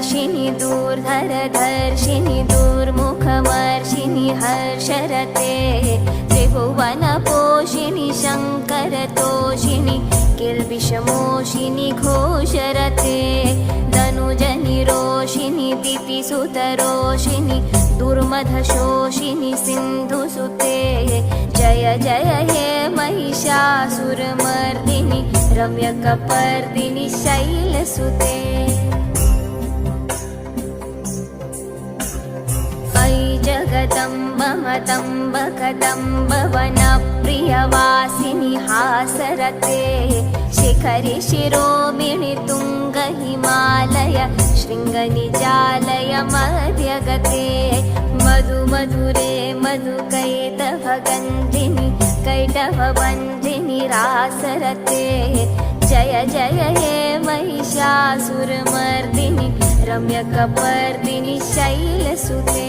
र्षिणि दूर् धर धर्षिणि दुर्मुखमर्षिणि हर्षरते त्रिभुवनपोषिणि शङ्करतोषिणि किल्बिषमोषिणि घोषरते धनुजनिरोषिणि रोषिणि दुर्मधशोषिणि सिन्धुसुते जय जय हे महिषासुरमर्दिनि रम्यकपर्दिनि शैलसुते। जगदम्ब मतम्ब कदम्ब वनप्रियवासिनि हासरते। शिखरि शिरोमिणि तुङ्ग हिमालय शृङ्गनिजालय मध्यगते। मधु मधुरे मधुकैटभगन्धिनि कैटभबन्धिनि रासरते। जय जय हे महिषासुरमर्दिनि रम्यकपर्दिनि शैलसुते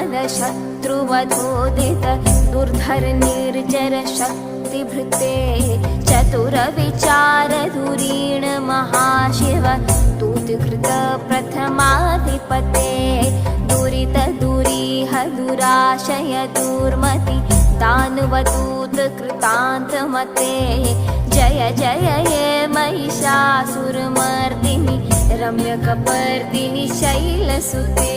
शत्रुवधोदित दुर्धर निर्जर शक्तिभृते चतुरविचार धुरीण महाशिव दूतकृत प्रथमाधिपते दुरित दुरीह दुराशय दुर्मति दानवदूत कृतान्तमते जय जय हे महिषासुरमर्दिनि रम्यकपर्दिनि शैलसुते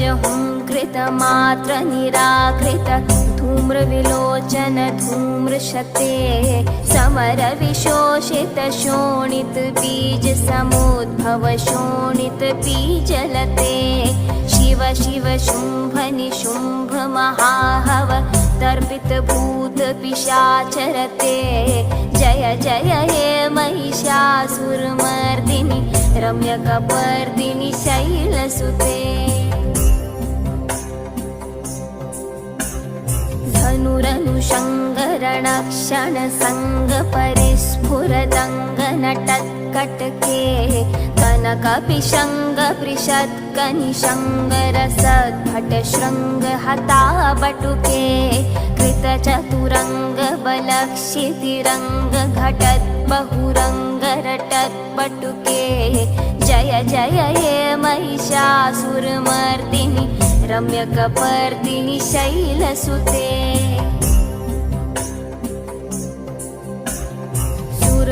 ऐ निज हुङ्कृत मात्र निराकृत धूम्रविलोचन धूम्रशते समर विशोषित शोणित बीज समुद्भव शोणित बीजलते। शिव शिव शुम्भ निशुम्भ महाहव तर्पित भूत पिशाचरते। जय जय हे महिषासुरमर्दिनि रम्यकपर्दिनि शैलसुते धनुरनुशङ्करणक्षण सङ्गपरिस्फुरदङ्गनटत्कटके कनकपिशङ्गपृषत्कनिशङ्गरसद्भट शृङ्गहताबटुके कृतचतुरङ्गबलक्षितिरङ्ग घटत् बहुरङ्गरटत्पटुके जय जय हे महिषासुरमर्दिनि रम्यकपर्दिनि शैलसुते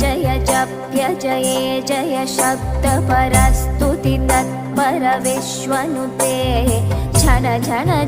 जय जप्य जये जय शब्दपरस्तुति तत्पर विश्वनुते झन झन